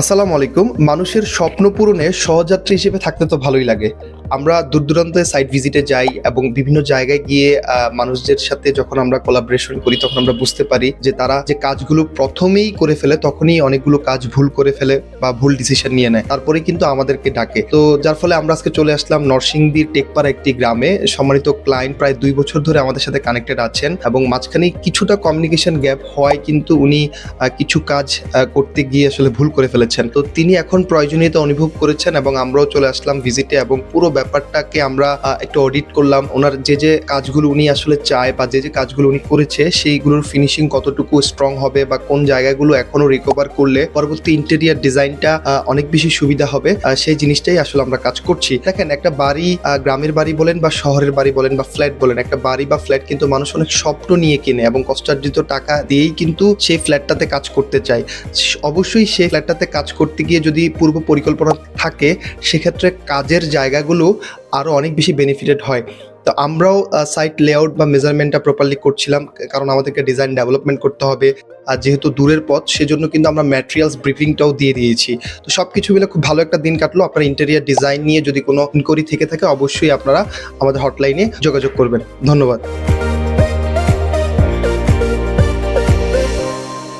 আসসালামু আলাইকুম। মানুষের স্বপ্ন পূরণে সহযাত্রী হিসেবে থাকতে তো ভালোই লাগে। আমরা দূর দূরান্তে সাইট ভিজিটে যাই এবং বিভিন্ন জায়গায় গিয়ে মানুষদের সাথে যখন আমরা কোলাবরেশন করি, তখন আমরা বুঝতে পারি যে তারা যে কাজগুলো প্রথমেই করে ফেলে, তখনই অনেকগুলো কাজ ভুল করে ফেলে বা ভুল ডিসিশন নিয়ে নেয়। তারপরে কিন্তু আমাদেরকে ডাকে। তো যার ফলে আমরা আজকে চলে আসলাম নরসিংদীর টেকপাড়া একটি গ্রামে। সম্মানিত ক্লায়েন্ট প্রায় দুই বছর ধরে আমাদের সাথে কানেক্টেড আছেন এবং মাঝখানে কিছুটা কমিউনিকেশন গ্যাপ হওয়ায় কিন্তু উনি কিছু কাজ করতে গিয়ে আসলে ভুল করে ফেলেছেন। তো তিনি এখন প্রয়োজনীয়তা অনুভব করেছেন এবং আমরাও চলে আসলাম ভিজিটে এবং পুরো ব্যাপারটাকে আমরা একটু অডিট করলাম। ওনার যে যে কাজগুলো উনি আসলে চায় বা যে যে কাজগুলো উনি করেছে, সেইগুলোর ফিনিশিং কতটুকু স্ট্রং হবে বা কোন জায়গাগুলো এখনও রিকভার করলে পরবর্তী ইন্টেরিয়ার ডিজাইনটা অনেক বেশি সুবিধা হবে সেই জিনিসটাই আসলে আমরা কাজ করছি। দেখেন, একটা বাড়ি গ্রামের বাড়ি বলেন বা শহরের বাড়ি বলেন বা ফ্ল্যাট বলেন, একটা বাড়ি বা ফ্ল্যাট কিন্তু মানুষ অনেক স্বপ্ন নিয়ে কিনে এবং কষ্টার্জিত টাকা দিয়েই কিন্তু সেই ফ্ল্যাটটাতে কাজ করতে চায়। অবশ্যই সেই ফ্ল্যাটটাতে কাজ করতে গিয়ে যদি পূর্ব পরিকল্পনা থাকে, সেক্ষেত্রে কাজের জায়গাগুলো আরও অনেক বেশি বেনিফিটেড হয়। তো আমরাও সাইট লেআউট বা মেজারমেন্টটা প্রপারলি করছিলাম, কারণ আমাদেরকে ডিজাইন ডেভেলপমেন্ট করতে হবে। আর যেহেতু দূরের পথ, সেজন্য কিন্তু আমরা ম্যাটেরিয়ালস ব্রিফিংটাও দিয়ে দিয়েছি। তো সব কিছু মিলে খুব ভালো একটা দিন কাটলো। আপনার ইন্টেরিয়ার ডিজাইন নিয়ে যদি কোনো ইনকোয়ারি থেকে থাকে, অবশ্যই আপনারা আমাদের হটলাইনে যোগাযোগ করবেন। ধন্যবাদ।